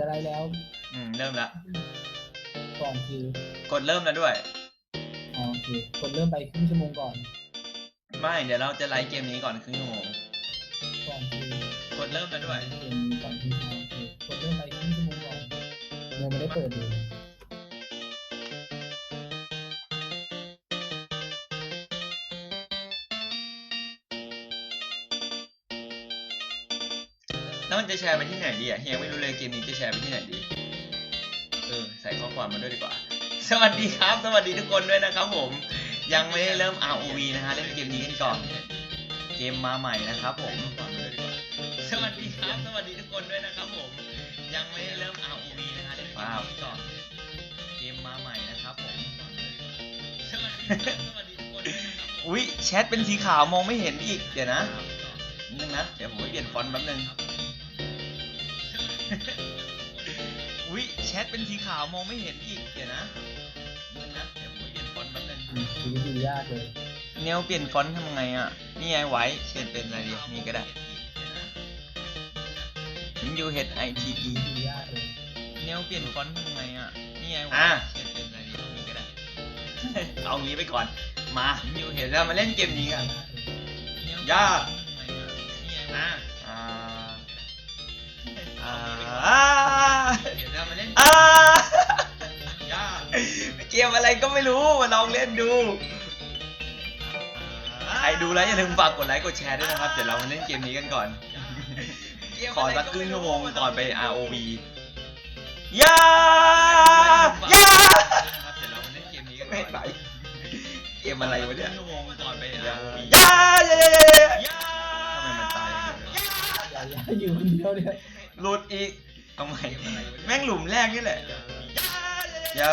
จะไรแล้วอืมเริ่มละก่อนคือกดเริ่มแล้วด้วย อ๋อโอเคกดเริ่มไปครึ่งชั่วโมงก่อนไม่เดี๋ยวเราจะไลฟ์เกมนี้ก่อนครึ่งชั่วโมงก่อนคือกดเริ่มแล้วด้วย เกมก่อนคืโอเคกดเริ่มไปครึ่งชั่วโมงก่อนยังไม่ได้เปิดเลย แล้วมันจะแชร์ไปที่ไหนดีอะเฮียไม่รู้เลยเกมนี้จะแชร์ไปที่ไหนดี เออใส่ข้อความมาด้วยดีกว่า สวัสดีครับ สวัสดีทุกคนด้วยนะครับผม ยังไม่ได้เริ่ม ROV นะฮะเล่นเกมนี้กันก่อน เกมมาใหม่นะครับผม สวัสดีครับ สวัสดีทุกคนด้วยนะครับผม ยังไม่ได้เริ่ม ROV นะฮะเล่นเกมนี้กันก่อน เกมมาใหม่นะครับผม สวัสดีครับสวัสดีทุกคนอุ๊ยแชทเป็นสีขาวมองไม่เห็นอีก เดี๋ยวนะนึงนะ เดี๋ยวผมเปลี่ยนฟอนต์แป๊บนึง วิแชทเป็นสีขาวมองไม่เห็นอีกเดี๋ยวนะเดี๋ยวผมเปลี่ยนฟอนต์แป๊บนึงวิยากเลยเนวเปลี่ยนฟอนต์ทำไงอะ นี่ไอไว้เปลี่ยนเป็นอะไรดีนี่ก็ได้ผมอยู่ H I T E ยากเลยเนวเปลี่ยนฟอนต์ทำไงอะ นี่ไอไว้เปลี่ยนเป็นอะไรดีนี่ก็ได้ เอางี้ไปก่อน มาอยู่เห็ดแล้วมาเล่นเกมนี้กันยากทำไงอะนี่ไอไว้ ก็ไม่รู้มาลองเล่นดูใครดูแล้วอย่าลืมฝากกดไลค์กดแชร์ด้วยนะครับ เดี๋ยวเรามาเล่นเกมนี้กันก่อน ขอสักครึ่งชั่วโมงก่อนไป ROV ยายาเกมอะไรวะเนี่ยยายายายาย่าทำไมมันตายอยู่คนเดียวเนี่ยหลุดอีกทำไมแม่งหลุมแรกนี่แหละยายา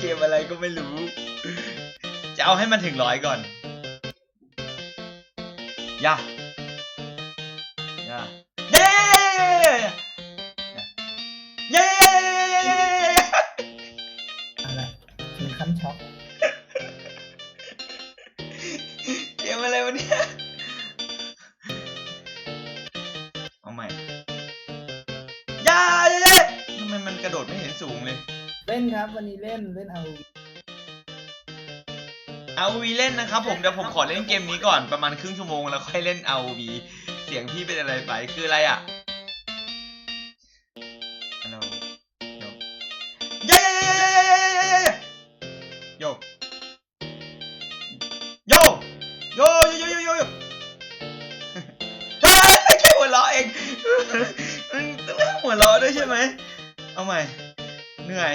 เกมอะไรก็ไม่รู้ จะเอาให้มันถึงร้อยก่อน ย่า ย่า เย้เย้อะไรถึงขั้นช็อก เกมอะไรวะเนี่ย ครับ วันนี้เล่นเล่นเอาเอาวีเล่นนะครับผมเดี๋ยวผมขอเล่นเกมนี้ก่อนประมาณครึ่งชั่วโมงแล้วค่อยเล่นเอาวีเสียงพี่เป็นอะไรไปคืออะไรอะโนเย้โยโยโยโยโยโยโยเฮ้ยแค่หัวเราะเองต้องหัวเราะด้วยใช่ไหมเอาใหม่เหนื่อย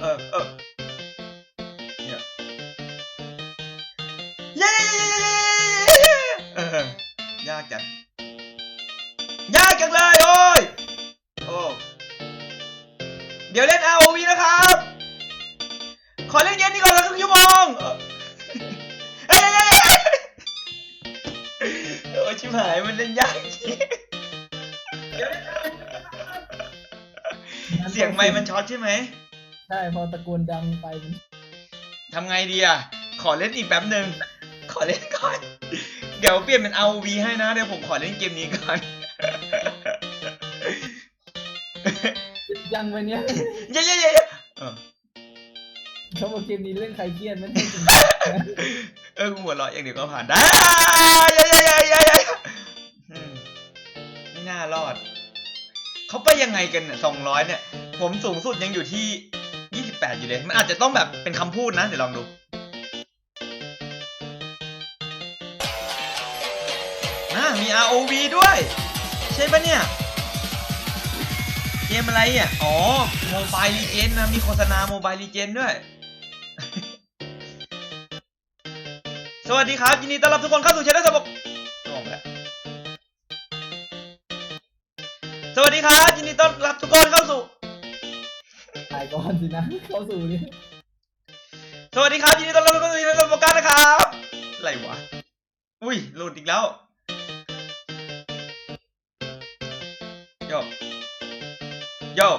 เออเออเย้ยากจังยากจังเลยโอ้ยโอ้เดี๋ยวเล่น ROV นะครับ ขอเล่นเกมนี้ก่อนละครึ่งชั่วโมงเอ้ยโอ้ชิบหายมันเล่นยากจริงเสียงไมค์มันช็อตใช่ไหมใช่พอตะโกนดังไปทำไงดีอะ ขอเล่นอีกแป๊บหนึ่งขอเล่นก่อน เดี๋ยวเปลี่ยนเป็นเอาบีให้นะ เดี๋ยวผมขอเล่นเกมนี้ก่อน ยังไปเนี้ยย้เย้เย้เออเขาบอกเกมนี้เล่นใครเครียดมันเออกูหัวเราะอย่างเดียวก็ผ่านได้ย้เย้เย้เย้ไม่น่ารอด เขาไปยังไงกันเนี่ยสองร้อยเนี่ย ผมสูงสุดยังอยู่ที่ยี่สิบแปดอยู่เลย มันอาจจะต้องแบบเป็นคำพูดนะ เดี๋ยวลองดูนะมี ROV ด้วย ใช่ปะเนี่ย เกมอะไรอะ อ๋อโมบายลีเจนนะ มีโฆษณาโมบายลีเจนด้วย สวัสดีครับ ยินดีต้อนรับทุกคนเข้าสู่ช anel สมบ วัสดีครับยินดีต้อนรับทุกคนเข้าสู่ ถ่ายก่อนสินะเข้าสู่นี่สวัสดีครับยินดีต้อนรับทุกคนสู่รายการโฟกัสนะครับอะไรวะอุ้ยหลุดอีกแล้วโยกโยก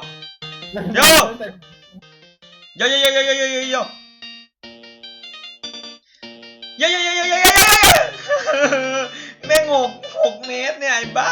โย่ โยโยโยโยโยโยอยโยอยโยอยโยอยโยอยแม่งหกหกเมตรเนี่ยไอ้บ้า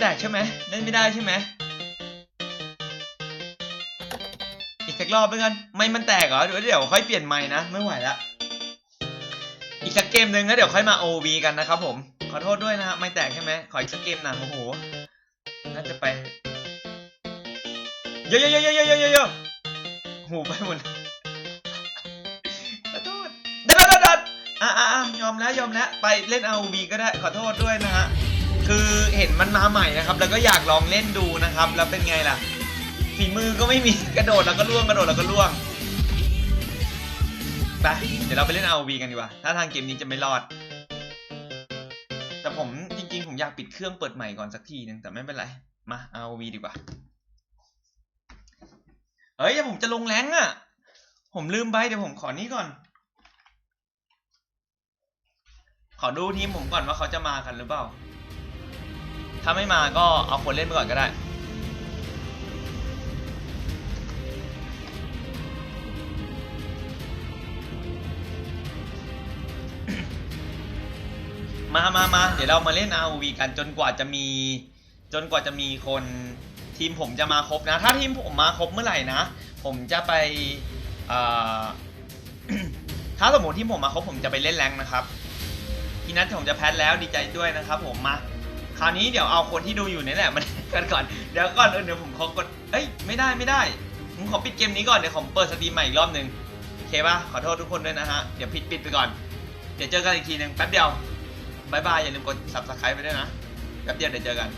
แตกใช่ไหมเล่นไม่ได้ใช่ไหมอีกสักรอบด้วกันไม่มันแตกเหรอเดี๋ยวเดี๋ยวค่อยเปลี่ยนไม้นะไม่ไหวละอีกสักเกมหนึ่งแล้วเดี๋ยวค่อยมา OV กันนะครับผมขอโทษด้วยนะฮะไม่แตกใช่ไหมขออีกสักเกมหนังโอ้โหน่าจะไปเยอะเยอะเยอะเยอะเยอะเยอะเยอะหูไปหมดเลยขอโทษเดัดดัดดัดอะอะอะยอมแล้วยอมแล้วไปเล่น ROV ก็ได้ขอโทษด้วยนะฮะ คือเห็นมันมาใหม่นะครับ แล้วก็อยากลองเล่นดูนะครับ แล้วเป็นไงล่ะฝีมือก็ไม่มีกระโดดแล้วก็ล่วงกระโดดแล้วก็ล่วงไปเดี๋ยวเราไปเล่น ROV กันดีกว่า ถ้าทางเกมนี้จะไม่รอด แต่ผมจริง ๆ ผมอยากปิดเครื่องเปิดใหม่ก่อนสักทีนึงแต่ไม่เป็นไร มา ROV ดีกว่า เฮ้ยเดี๋ยวผมจะลงแรงค์อะ ผมลืมไปเดี๋ยวผมขอนี้ก่อน ขอดูทีมผมก่อนว่าเขาจะมากันหรือเปล่า ถ้าไม่มาก็เอาคนเล่นไปก่อนก็ได้ มามามาเดี๋ยวเรามาเล่น ROV กันจนกว่าจะมี จนกว่าจะมีคนทีมผมจะมาครบนะ ถ้าทีมผมมาครบเมื่อไหร่นะ ผมจะไปถ้าสมมติทีมผมมาครบผมจะไปเล่นแรงนะครับทีนั้นผมจะแพทแล้วดีใจด้วยนะครับผมมา คราวนี้เดี๋ยวเอาคนที่ดูอยู่นี่แหละมันกันก่อนเดี๋ยวก่อนเออเดี๋ยวผมขอกดเอ้ยไม่ได้ไม่ได้ผมขอปิดเกมนี้ก่อนเดี๋ยวผมเปิดสตรีมใหม่อีกรอบหนึ่งโอเคปะขอโทษทุกคนด้วยนะฮะเดี๋ยวปิดปิดไปก่อน เดี๋ยวเจอกันอีกทีหนึ่งแป๊บเดียวบายบายอย่าลืมกด subscribe ไปด้วยนะแป๊บเดียวเดี๋ยวเจอกัน